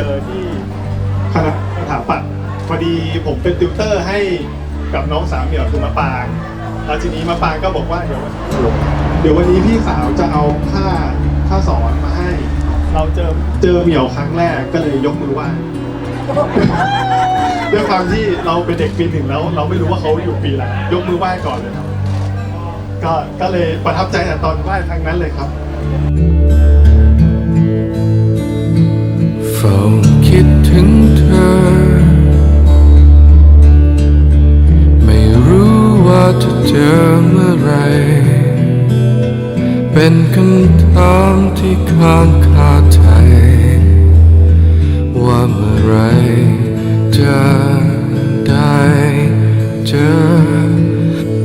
จอที่คณะสถาปัตย์พอดีผมเป็นติวเตอร์ให้กับน้องสาวเหมียวคือมะปางแล้วทีนี้มะปางก็บอกว่าเดี๋ยวเดี๋ยววันนี้พี่สาวจะเอาค่าค่าสอนมาให้ เราเจอเจอเหมียวครั้งแรกก็เลยยกมือไหว้ด้วยความที่เราเป็นเด็กปีหนึ่งแล้ว เราไม่รู้ว่าเขาอยู่ปีอะไรยกมือไหว้ก่อนเลยครับ ก็ก็เลยประทับใจแต่ตอนไหว้ครั้งนั้นเลยครับ เฝ้าคิดถึงเธอ ไม่รู้ว่าจะเจอเมื่อไหรเป็นคำถามที่ค้างคาใจ ว่าเมื่อไหรจะได้เจอ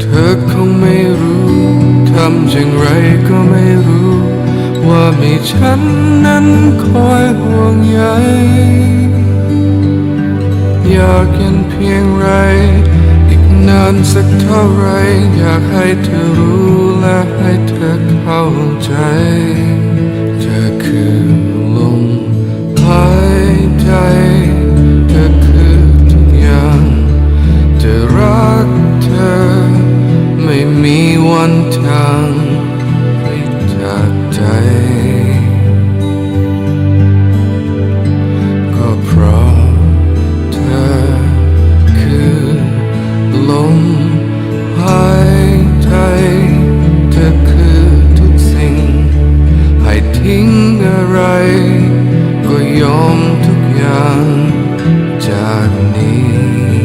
เธอคงไม่รู้ทำอย่างไรก็ไม่รู้ ว่ามีฉันนั้นคอยห งใยอยากเห็นเพียงไร อีกนานสักเท่าไร อยากให้เธอรู้และให้เธอเข้าใจ เธอคือลมหายใจ เธอคือทุกอย่างจะรักเธอไม่มีวันทาง จากนี้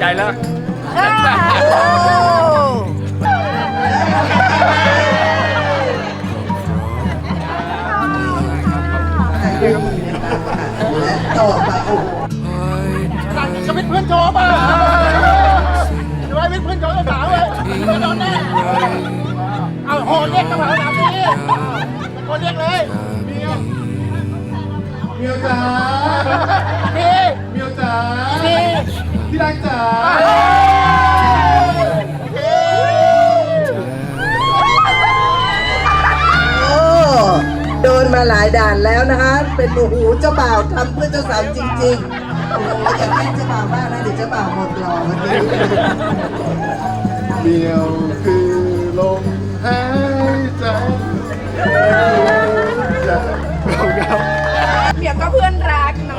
ใจแล้วต่อไปโอ้ยจะเป็นเพื่อนโจป่ะจะไปเป็นเพื่อนโจสาวเลยไม่โดนแน่เอาโหเรียกกระเป๋าสามนี้เป็นคนเรียกเลย เมียเมียจ๋า ที่รักจ๋าโอ้โดนมาหลายด่านแล้วนะคะเป็นโอ้โหเจ้าบ่าวทำเพื่อเจ้าสาวจริงๆโอ้โหอยากให้เจ้าบ่าวมากนะเดี๋ยวเจ้าบ่าวหมดหล่อวันนี้เมียวคือลมหายใจจะของเราเหมียวก็เพื่อนรักเนาะ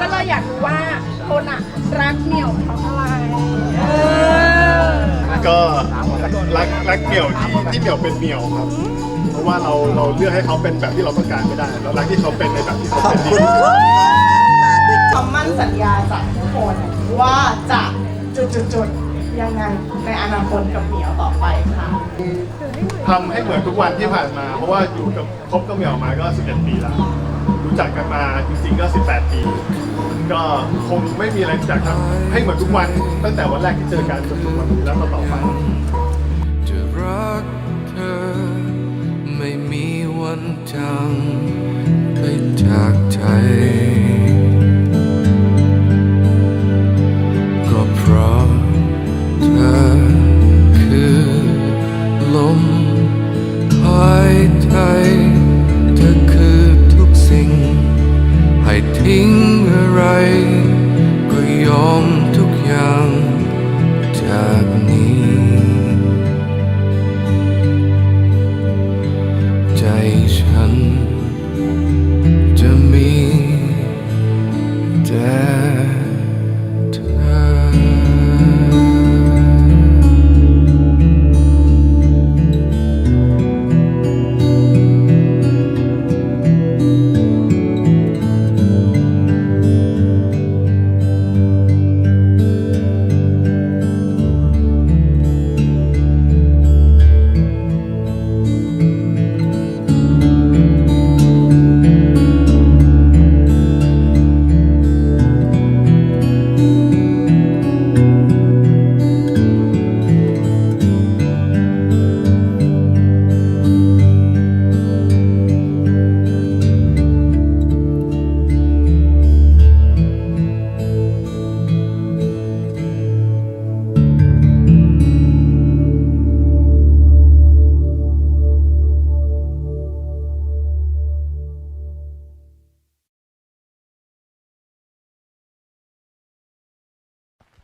ก็เลยอยากรู้ว่าคนอะรักเหมีย รักรักเหมียวที่ที่เหมียวเป็นเหมียวครับ เพราะว่าเราเราเลือกให้เขาเป็นแบบที่เราต้องการไม่ได้ เรารักที่เขาเป็นในแบบที่เขาเป็นดีที่สุดคำมั่นสัญญาจากทุกคนว่าจะจุดๆๆยังไงในอนาคตกับเหมียวต่อไปค่ะ ทำให้เหมือนทุกวันที่ผ่านมา เพราะว่าอยู่กับคบกับเหมียวมาก็ 11 ปีแล้ว รู้จักกันมาจริงๆก็ 18 ปี ก็คงไม่มีอะไรจากทำให้เหมือนทุกวันตั้งแต่วันแรกที่เจอกันจนถึงวันนี้แล้วก็ต่อไปจะ รักเธอ ไม่มีวันจางไปจากใจ ฉัน